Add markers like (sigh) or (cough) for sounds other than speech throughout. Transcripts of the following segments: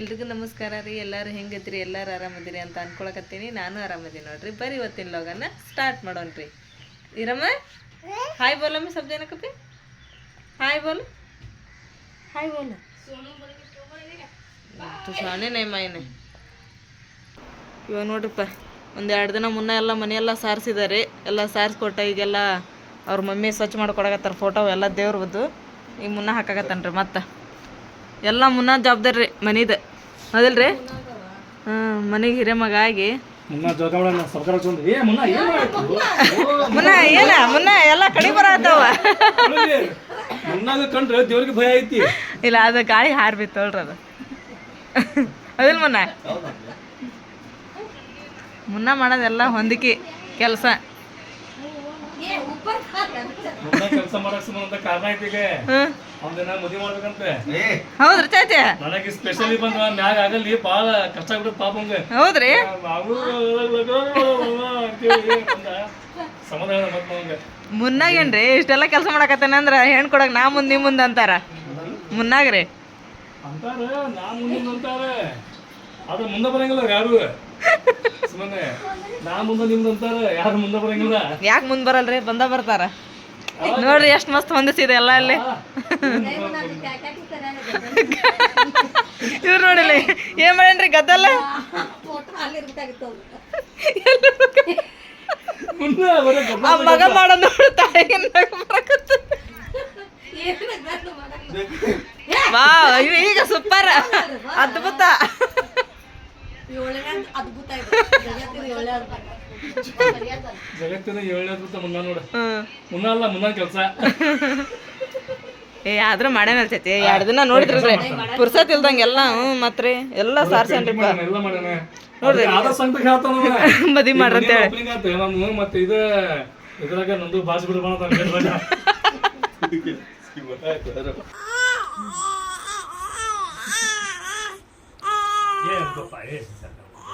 ಎಲ್ರಿಗೂ ನಮಸ್ಕಾರ ರೀ. ಎಲ್ಲರೂ ಹೆಂಗೈತ್ರಿ? ಎಲ್ಲರೂ ಆರಾಮದಿರಿ ಅಂತ ಅನ್ಕೊಳಕತ್ತೀನಿ. ನಾನು ಆರಾಮದೀನಿ ನೋಡ್ರಿ. ಬರಿ ಇವತ್ತಿನ ಲೋಗನ ಸ್ಟಾರ್ಟ್ ಮಾಡೋಣ ರೀ. ಇರಮ್ಮ ಹಾಯ್ ಬೋಲಮ್ಮ ಸಬ್ ಜನ ಕಪಿ ಹಾಯ್ ಬೋಲ್ ಹಾಯ್ ಬೋಲ್ ಶಾನೆ ನೈ ಮಾಯನೆ ಇವಾಗ ನೋಡ್ರಿಪ್ಪ ಒಂದು ಎರಡು ದಿನ ಮುನ್ನ ಎಲ್ಲ ಮನೆಯೆಲ್ಲ ಸಾರಿಸಿದಾರೆ. ಎಲ್ಲ ಸಾರಿಸ್ಕೊಟ್ಟ ಈಗೆಲ್ಲ ಅವ್ರ ಮಮ್ಮಿ ಸ್ವಚ್ಛ ಮಾಡ್ಕೊಡಕತ್ತಾರ ಫೋಟೋ ಎಲ್ಲ ದೇವ್ರದ್ದು. ಈಗ ಮುನ್ನ ಹಾಕಾಕತ್ತಾನ್ರಿ ಮತ್ತೆ. ಎಲ್ಲ ಮುನ್ನ ಜವಾಬ್ದಾರಿ ರೀ ಮನಿದು. ಹೌದಿಲ್ರಿ ಹ್ಞೂ ಮನೆಗೆ ಹಿರೇ ಮಗ ಆಗಿ. ಮುನ್ನ ಏನ್ ಮುನ್ನ ಏನ? ಮುನ್ನ ಎಲ್ಲ ಕಡಿ ಬರತ್ತವ ಕಂಡ್ರೆ ದೇವ್ರಿಗೆ ಭಯ ಐತಿ. ಇಲ್ಲ ಅದು ಗಾಳಿ ಹಾರ್ ಬಿತ್ತೋಳ್ರಿ ಅದು. ಅದಿಲ್ಲ ಮುನ್ನ? ಮುನ್ನ ಮಾಡೋದೆಲ್ಲ ಹೊಂದಿಕೆ ಕೆಲಸ. ಕೆಲಸ ಮಾಡಕ್ ಸಂಬಂಧ ಕಾರಣ ಐತಿ ಈಗ. ಹ್ಞೂ ಅವ್ನ ಮದುವೆ ಮಾಡ್ಬೇಕಂತೆ. ಹೌದ್ರಿ ಚಾಚೆ? ನನಗೆ ಸ್ಪೆಷಲಿ ಬಂದ ಮ್ಯಾಗ ಆಗಲ್ಲಿ ಭಾಳ ಕಷ್ಟ ಆಗ್ಬಿಡುತ್ತೆ ಹೌದ್ರಿ? ನಾವು ಅಂತೇಳಿ ಬಂದ. ಸಮಾಧಾನ ಮತ್ತೆ ನಮ್ಗೆ. ಮುನ್ನಾಗೇನ್ರಿ ಇಷ್ಟೆಲ್ಲ ಕೆಲಸ ಮಾಡಕತ್ತೇನೆ ಅಂದ್ರೆ ಹೆಣ್ಣು ಕೊಡಕ್ ನಾ ಮುಂದೆ ನಿಮ್ ಮುಂದ ಅಂತಾರ. ಮುನ್ನಾಗ್ರಿ? ಅಂತಾರ ನಾ ಮುಂದೆ ಅಂತಾರ. ಅದ್ರ ಮುಂದೆ ಬರಂಗಿಲ್ಲ ಅವ್ರು ಯಾರು. ಸುಮ್ಮನೆ ನಾ ಮುಂದೆ ನಿಮ್ದು ಅಂತಾರ ಯಾರು ಮುಂದೆ ಬರಂಗಿಲ್ಲ. ಯಾಕೆ ಮುಂದೆ ಬರಲ್ರಿ? ಬಂದ ಬರ್ತಾರ. ನೋಡ್ರಿ ಎಷ್ಟು ಮಸ್ತ್ ಹೊಂದಿಸಿದೆ ಎಲ್ಲ ಅಲ್ಲಿ. ಇವ್ರು ನೋಡಿಲ್ಲ ಏನ್ ಮಾಡೇನ್ರಿ ಗದ್ದಲ್ಲ ಮುಂದೆ ಬರೋ ಆ ಮಗ ಮಾಡೋ ನೋಡು ತಾಯಿಗೆ ನಗು ಬರಾಕತ್ತ. ವಾವ್ ಇವ್ ಈಗ ಸೂಪರ್. ಅದ್ಭುತ. ಜಗತ್ತಿನ ಏಳನೇ ಅದ್ಭುತ ಮುನ್ನ ನೋಡು. ಮುನ್ನ ಅಲ್ಲ ಮುನ್ನ ಕೆಲಸ. ಏ ಆದ್ರೂ ಮಾಡ್ಯಾನ ಅನ್ಸೈತಿ ಎರಡು ದಿನ ನೋಡಿದ್ರಿ ಪುರ್ಸತ್ ಇಲ್ದಂಗೆ ಎಲ್ಲ ಹ್ಞೂ ಮತ್ರಿ ಎಲ್ಲ ಸಾರ್ಸಿ ಎಲ್ಲ ಮಾಡ್ಯಾನ ನೋಡ್ರಿ. ಆದರ್ ಸಂಕಟ ಹೇಳ್ತಾನ (laughs) ಮದಿ ಮಾಡ್ರಂತ ಹೇಳಿ. ಆತ ನಾನು ಮತ್ತೆ ಇದು ಇದ್ರಾಗ ನಂದು ಬಾಸ್ ಬಿಡ ಹ್ಮ್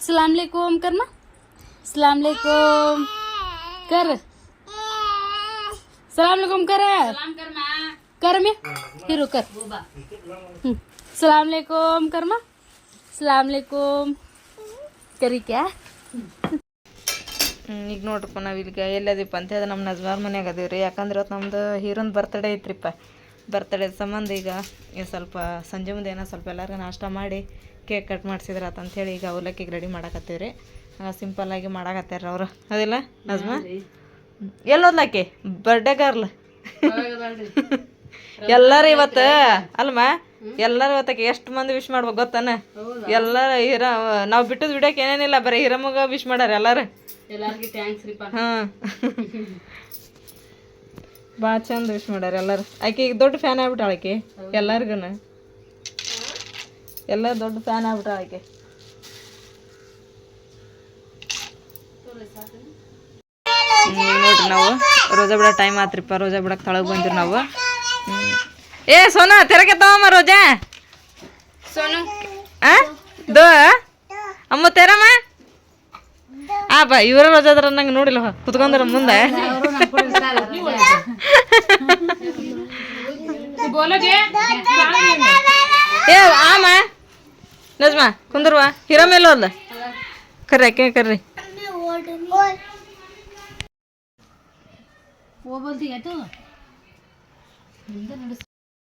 सलाम अलैकुम करना सलाम अलैकुम कर सलाम अलैकुम कर कर में हिरो कर हम्म, सलाम अलैकुम करमा सलाम अलैकुम करी क्या ಹ್ಮ್, ಈಗ ನೋಡ್ರಪ್ಪ ನಾವು ಇಲ್ಲಿಗೆ ಎಲ್ಲದೀಪ ಅಂತ ಹೇಳಿದ್ರೆ ನಮ್ಮ ನಜ್ಮಾರ್ ಮನ್ಯಾಗ ಅದೀವಿ ರೀ ಯಾಕಂದ್ರೆ ಇವತ್ತು ನಮ್ದು ಹೀರೋನ್ ಬರ್ತಡೇ ಐತ್ರಿಪ್ಪ ಬರ್ತಡೇ ಸಂಬಂಧ ಈಗ ಈಗ ಸ್ವಲ್ಪ ಸಂಜೆ ಮುಂದೆ ಏನೋ ಸ್ವಲ್ಪ ಎಲ್ಲರಿಗೂ ನಾಷ್ಟ ಮಾಡಿ ಕೇಕ್ ಕಟ್ ಮಾಡಿಸಿದ್ರ ಅಂತೇಳಿ ಈಗ ಅವಲಕ್ಕಿಗೆ ರೆಡಿ ಮಾಡಾಕತ್ತೀವಿ ರೀ ಸಿಂಪಲ್ಲಾಗಿ ಮಾಡಾಕತ್ತಾರ ಅವರು. ಅದಿಲ್ಲ ನಜ್ಮಾ? ಎಲ್ಲೋದ್ಲಾಕಿ ಬರ್ಡೇ ಗರ್ಲ್ ಎಲ್ಲರೂ ಇವತ್ತು ಅಲ್ಮ ಎಲ್ಲರೂ ಇವತ್ತಕ್ಕೆ ಎಷ್ಟು ಮಂದಿ ವಿಶ್ ಮಾಡ್ಬೇಕು ಗೊತ್ತಾನ? ಎಲ್ಲರೂ ಹೀರ ನಾವು ಬಿಟ್ಟದ ವಿಡಿಯೋಕ್ಕೆ ಏನೇನಿಲ್ಲ ಬರೀ ಹಿರಮಗ ವಿಶ್ ಮಾಡ್ಯಾರ ಎಲ್ಲರೂ. ಹಾಂ. ಭಾಳ (laughs) ಚಂದ ವಿಶ್ ಮಾಡ್ಯಾರ ಎಲ್ಲರೂ. ಆಕೆ ಈಗ ದೊಡ್ಡ ಫ್ಯಾನ್ ಆಗ್ಬಿಟ್ಟಾಳ ಆಕೆ. ಎಲ್ಲರಿಗೂ ಎಲ್ಲ ದೊಡ್ಡ ಫ್ಯಾನ್ ಆಗ್ಬಿಟ್ಟ ಆಕೆ. ನೋಡ್ರಿ ನಾವು. ರೋಜಾ ಬಿಡೋ ಟೈಮ್ ಆತ್ರಿಪ್ಪ. ರೋಜಾ ಬಿಡಕ್ಕೆ ತಳಗ್ ಬಂದಿರಿ ನಾವು. ಏ ಸೋನಾ ತೆರಕೆ ತಗೊಮ್ಮ ರೋಜಾ. ಸೋನು. ಆ? ದೋ. ಅಮ್ಮ ತೆರಮ್ಮ. ಆ ಬಾ ಇವರ ರೋಜಾ ಅದ್ರ ನಂಗೆ ನೋಡಿಲ್ಲ ಕುತ್ಕೊಂಡ್ರ ಮುಂದೆ. ಏ ಆಮ. ನಜ್ಮಾ ಕುಂದ್ರವಾ ಹಿರ ಮೇಲೆ ಅಲ್ಲ ಕರ್ರಿ ಅಕ್ಕೆ ಕರ್ರಿ.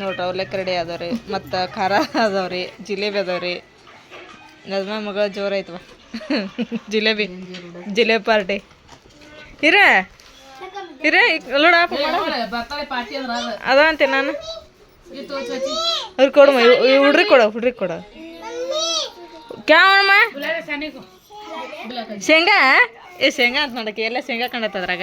ನೋಡ್ರಿ ಅವಲಕ್ಕಿ ರೆಡಿ ಅದಾವ್ರಿ ಮತ್ತು ಖಾರ ಅದಾವ್ರಿ ಜಿಲೇಬಿ ಅದಾವ್ರಿ. ನಜ್ಮಾ ಮಗಳ ಜೋರ ಐತವ? ಜಿಲೇಬಿ ಜಿಲೇಬಿ ಪಾರ್ಟಿ. ಇರ ಇರ ನೋಡ ಅದಂತೆ ಅದ ಅಂತೆ ನಾನು. ಅವ್ರು ಕೊಡಮ್ಮ ಹುಡ್ರಿ ಕೊಡ ಹುಡ್ರಿ ಕೊಡ. ಕ್ಯಾವಮ್ಮ ಶೇಂಗಾ? ಏ ಶೇಂಗಾ ಅಂತ ನೋಡಕ್ಕೆ ಎಲ್ಲ ಶೇಂಗಾ ಕಂಡತ್ತ ಅದ್ರಾಗ.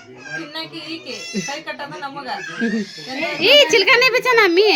खाती ತಿನ್ನಕ್ಕೆ ಈಕೆ ಕೈ ಕಟ್ಟದ ನಮಗ ಈ ಚಿಲ್ಕಾನೆ ಬೆಚ್ಚನ ಅಮ್ಮಿ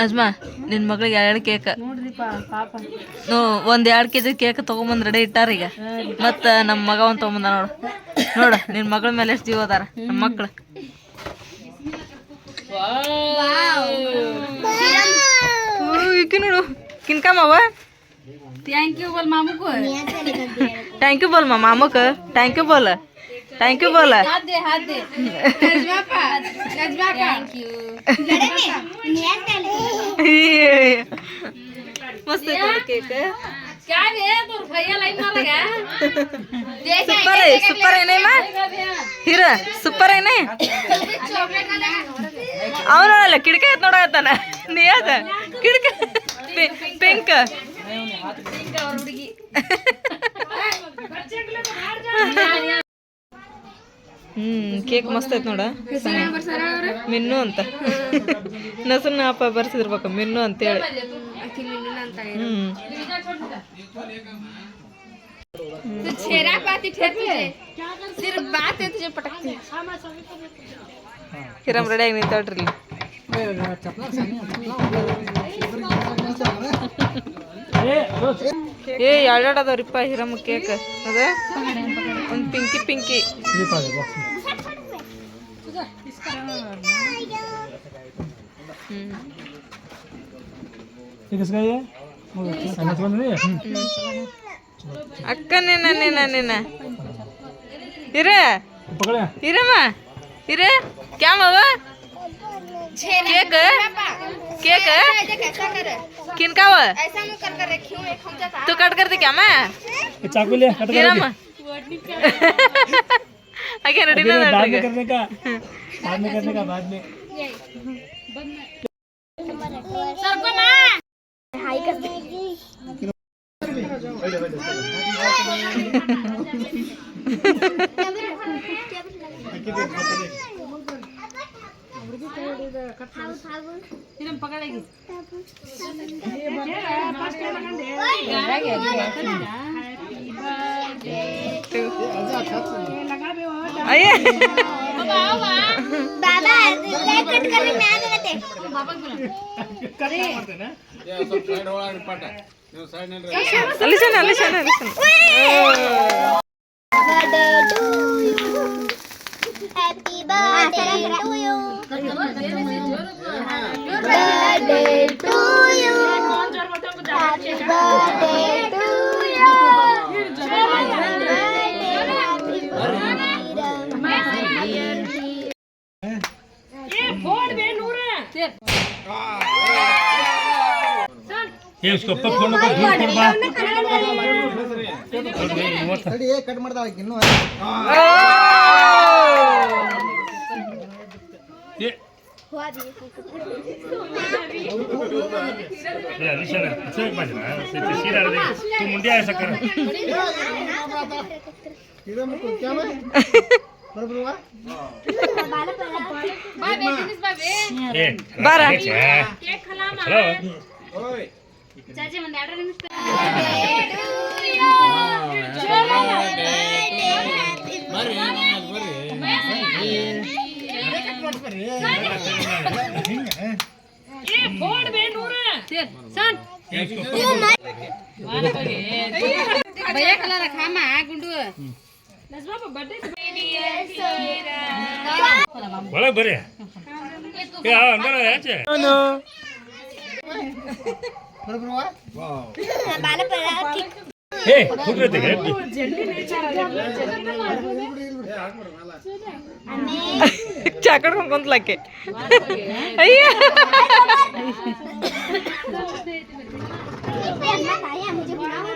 ನಜ್ಮಾ ನಿನ್ನ ಮಗಳಿಗೆ ಎರಡು ಕೇಕ್. ನೋ ಒಂದು ಎರಡು ಕೆ ಜಿ ಕೇಕ್ ತೊಗೊಂಬಂದು ರೆಡಿ ಇಟ್ಟಾರ ಈಗ. ಮತ್ತು ನಮ್ಮ ಮಗ ಒಂದು ತೊಗೊಂಬಂದ ನೋಡು. ನೋಡು ನಿನ್ನ ಮಗಳ ಮೇಲೆ ಎಷ್ಟು ಜೀವ ಅದಾರ ನಮ್ಮ ಮಕ್ಳು. ಈಕಿ ನೋಡು. ಕಿನ್ಕಮ್ಮವ ಥ್ಯಾಂಕ್ ಯು ಬೋಲ್ ಮಾಮುಕು ಥ್ಯಾಂಕ್ ಯು ಬೋಲ್ ಮಾ ಮಾಮಕ್. ಥ್ಯಾಂಕ್ ಯು ಬೋಲ್. ಥ್ಯಾಂಕ್ ಯು ಬೋಲ ಮಸ್ತ್ ಕೇಕ್ ಸೂಪರ್ ಸೂಪರ್ ಏನೇಮ್ಮ ಹೀರ ಸೂಪರ್ ಏನೇ ಅವನಲ್ಲ ಕಿಡಕ ಐತ್ ನೋಡತ್ತಾನ ನೀ ಅದ ಕಿಡಕ ಪಿಂಕ್ ಹುಡುಗಿ ಹ್ಮ್ ಕೇಕ್ ಮಸ್ತ್ ಐತ್ ನೋಡ ಮಿನ್ನು ಅಂತ ನಸನ್ನ ಅಪ್ಪ ಬರ್ಸಿದಿರ್ಬೇಕು ಮಿನ್ನು ಅಂತೇಳಿ ಹ್ಮ್ तू छेरा पाती फिर तुझे सिर्फ बात है तुझे पटकती ಹಿರಮ್ ರೆಡಿ ಆಗಿ ನಿಂತಾಳ್ರಿ ಏ ಎರಡೆರಡು ಅದಾವ್ರಿಪ್ಪ ಹಿರಮ್ ಕೇಕ್ ಅದ ಒಂದು ಪಿಂಕಿ ಪಿಂಕಿ ಅಕ್ಕ ನಿನ್ನ ನಿನ್ನ ನಿನ್ನ ಹಿರ ಹಿರಮ್ಮ ಹಿರ क्या मावा केक केक कैसा कर किनका वो ऐसा मुंह कर कर रखी हूँ एक हम जाता तू कट कर दे क्या मैं चाकू ले कट हिरम आगे रेडी ना बाद में ना करने का बाद में करने का बाद में सरको माँ फिर हाई कर बाबा कट कर मैं बाबा करे Listen, listen, listen. Happy birthday you. Happy birthday you. Happy birthday. ¿Qué? ¿Qué? ¿Qué? Hello ಚಾಚಿ ಒಂದ್ ಎರಡು ನಿಮಿಷ ಭಯ ಕಲರ ಖಾಮ ಗುಂಡು ಒಳಗೆ ಬರ್ರಿ ಏ ಅಂದಾರ ಯಾಚೆ ಏ ಕೂತ್ಕೊಳ್ತೀವಿ ಚಾಕಡ್ಕೊಂಡ್ ಕುಂತ್ಲಕ್ಕೆ ಅಯ್ಯ मुझे बनाओ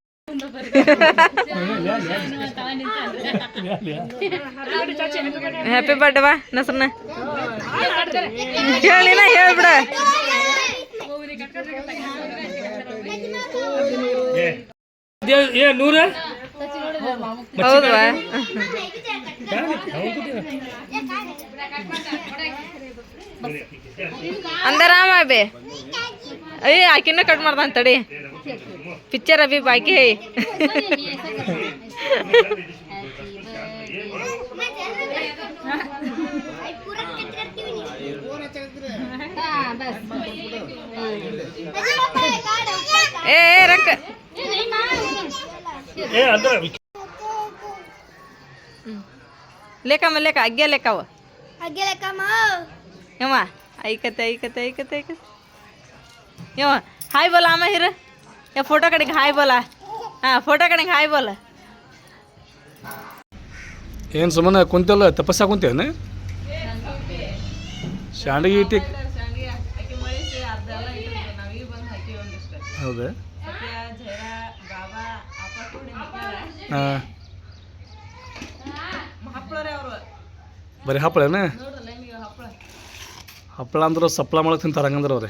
हैप्पी बर्थडे वा नसरना हेबड़ा ये नूर है अंदर आम अभी ಏ ಆಕಿನ ಕಟ್ ಮಾಡ್ದಾನ ತಡಿ. ಪಿಕ್ಚರ್ ಅಭಿ ಬಾಕಿ. ಏ ರಕ್ಕ. ಲೇಖಮ್ಮ ಲೇಕ ಅಗ್ಗೆ ಲೇಕವ ಅಗ್ಗೆ ಲೇಕಮ್ಮ ಯಮ್ಮ ಐಕತೆ ಐಕತೆ ಐಕತೆ ಐಕತೆ ಯಮ್ಮ ಹಾಯ್ ಬೋಲ ಅಮ್ಮ ಹಿರ. ಯಾ ಫೋಟೋ ಕಡೆಗೆ ಹಾಯ್ ಬೋಲ. ಹಾಂ ಫೋಟೋ ಕಡೆಗೆ ಹಾಯ್ ಬೋಲ. ಏನು ಸುಮ್ಮನೆ ಕುಂತಲ್ಲ ತಪಸ್ಸಾ ಕುಂತೇನೆ ಶಾಂಡಿಗೆ ಇಟ್ಟಿ ಹೌದಾ? ಹಾಂ. ಬರೀ ಹಪ್ಪಳೇನ? ಹಪ್ಪಳ. ಅಂದ್ರೆ ಸಪ್ಲ ಮಾಡಕ್ಕೆ ತಿಂತಾರೆ ಹಂಗಂದ್ರೆ ಅವ್ರೆ.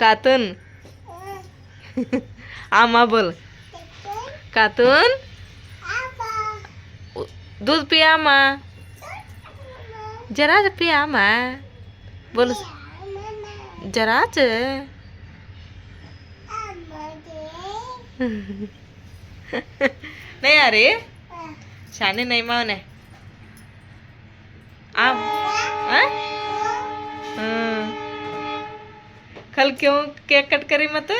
katun. Amabel katun. Dud piyama. Jaraj piyama. Bol jaraj (laughs) nahi Sani eh. shane mau maune am ha कल क्यों केक कट करी मत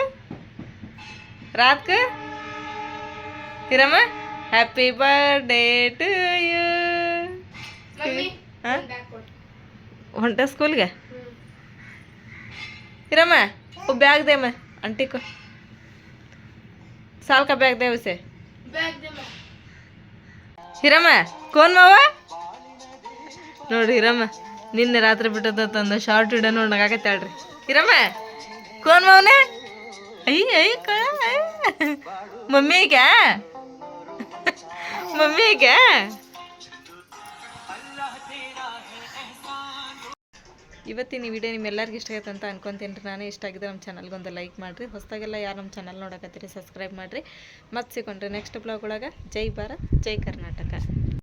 रात को फिर हम हैप्पी बर्थडे टू यू ಹೊಂಟ ಸ್ಕೂಲ್ಗೆ हिरमा वो बैग दे मैं आंटी को साल का बैग दे उसे ಹಿರಮ್ಮ ಕೋನ್ ಮಾವ ನೋಡಿ ಹಿರಮ್ಮ ನಿನ್ನೆ ರಾತ್ರಿ ಬಿಟ್ಟದ ತಂದ ಶಾರ್ಟ್ ವಿಡಿಯೋ ನೋಡಿ ನಗಾಕತ್ತಾಳ್ರಿ ಹಿರಮ್ಮ ಕೋನ್ ಮಾವನೆ है मम्मी क्या मम्मी क्या ಇವತ್ತಿನ ಈ ವಿಡಿಯೋ ನಿಮ್ಮೆಲ್ಲರಿಗೂ ಇಷ್ಟ ಆಗುತ್ತೆ ಅಂತ ಅನ್ಕೊಂತೀನಿ ರೀ. ನಾನು ಇಷ್ಟ ಆಗಿದ್ರೆ ನಮ್ಮ ಚಾನಲ್ಗೆ ಒಂದು ಲೈಕ್ ಮಾಡಿರಿ. ಹೊಸದಾಗೆಲ್ಲ ಯಾರು ನಮ್ಮ ಚಾನಲ್ ನೋಡಕತ್ತೀರಿ ಸಬ್ಸ್ಕ್ರೈಬ್ ಮಾಡಿರಿ. ಮತ್ತೆ ಸಿಗೊಂಡ್ರಿ ನೆಕ್ಸ್ಟ್ ಬ್ಲಾಗ್ ಒಳಗೆ. ಜೈ ಭಾರತ್, ಜೈ ಕರ್ನಾಟಕ.